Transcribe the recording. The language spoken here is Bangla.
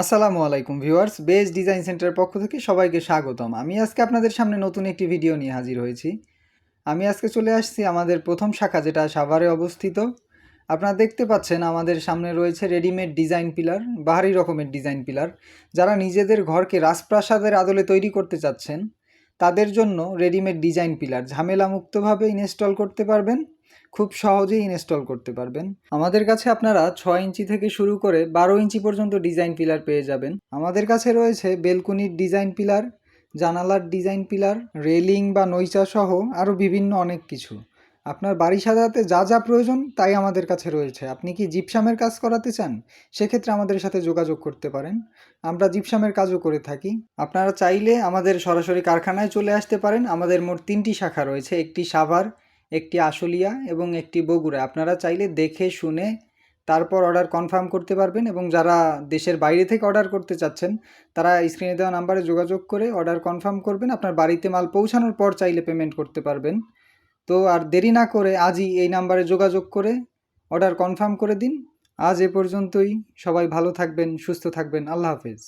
আসসালামু আলাইকুম, ভিউয়ার্স। বেস ডিজাইন সেন্টারের পক্ষ থেকে সবাইকে স্বাগতম। আমি আজকে আপনাদের সামনে নতুন একটি ভিডিও নিয়ে হাজির হয়েছি। আমি আজকে চলে আসছি আমাদের প্রথম শাখা, যেটা সাভারে অবস্থিত। আপনারা দেখতে পাচ্ছেন আমাদের সামনে রয়েছে রেডিমেড ডিজাইন পিলার, বাহারি রকমের ডিজাইন পিলার। যারা নিজেদের ঘরকে রাজপ্রাসাদের আদলে তৈরি করতে চাচ্ছেন, তাদের জন্য রেডিমেড ডিজাইন পিলার ঝামেলা মুক্তভাবে ইনস্টল করতে পারবেন। খুব সহজেই ইনস্টল করতে পারবেন। আমাদের কাছে আপনারা ছয় ইঞ্চি থেকে শুরু করে বারো ইঞ্চি পর্যন্ত ডিজাইন পিলার পেয়ে যাবেন। আমাদের কাছে রয়েছে বেলকুনির ডিজাইন পিলার জানালার ডিজাইন পিলার রেলিং বা নৈচা সহ আরও বিভিন্ন অনেক কিছু। আপনার বাড়ি সাজাতে যা যা প্রয়োজন তাই আমাদের কাছে রয়েছে। আপনি কি জিপসামের কাজ করাতে চান? সেক্ষেত্রে আমাদের সাথে যোগাযোগ করতে পারেন। আমরা জিপসামের কাজও করে থাকি। আপনারা চাইলে আমাদের সরাসরি কারখানায় চলে আসতে পারেন। আমাদের মোট তিনটি শাখা রয়েছে। একটি সাভার একটি আশুলিয়া এবং একটি বগুড়া। আপনারা চাইলে দেখে, শুনে তারপর অর্ডার কনফার্ম করতে পারবেন এবং যারা দেশের বাইরে থেকে অর্ডার করতে চাচ্ছেন, তারা স্ক্রিনে দেওয়া নাম্বারে যোগাযোগ করে অর্ডার কনফার্ম করবেন। আপনার বাড়িতে মাল পৌঁছানোর পর চাইলে পেমেন্ট করতে পারবেন। তো আর দেরি না করে আজই এই নাম্বারে যোগাযোগ করে অর্ডার কনফার্ম করে দিন। আজ এ পর্যন্তই। সবাই ভালো থাকবেন, সুস্থ থাকবেন। আল্লাহ হাফেজ।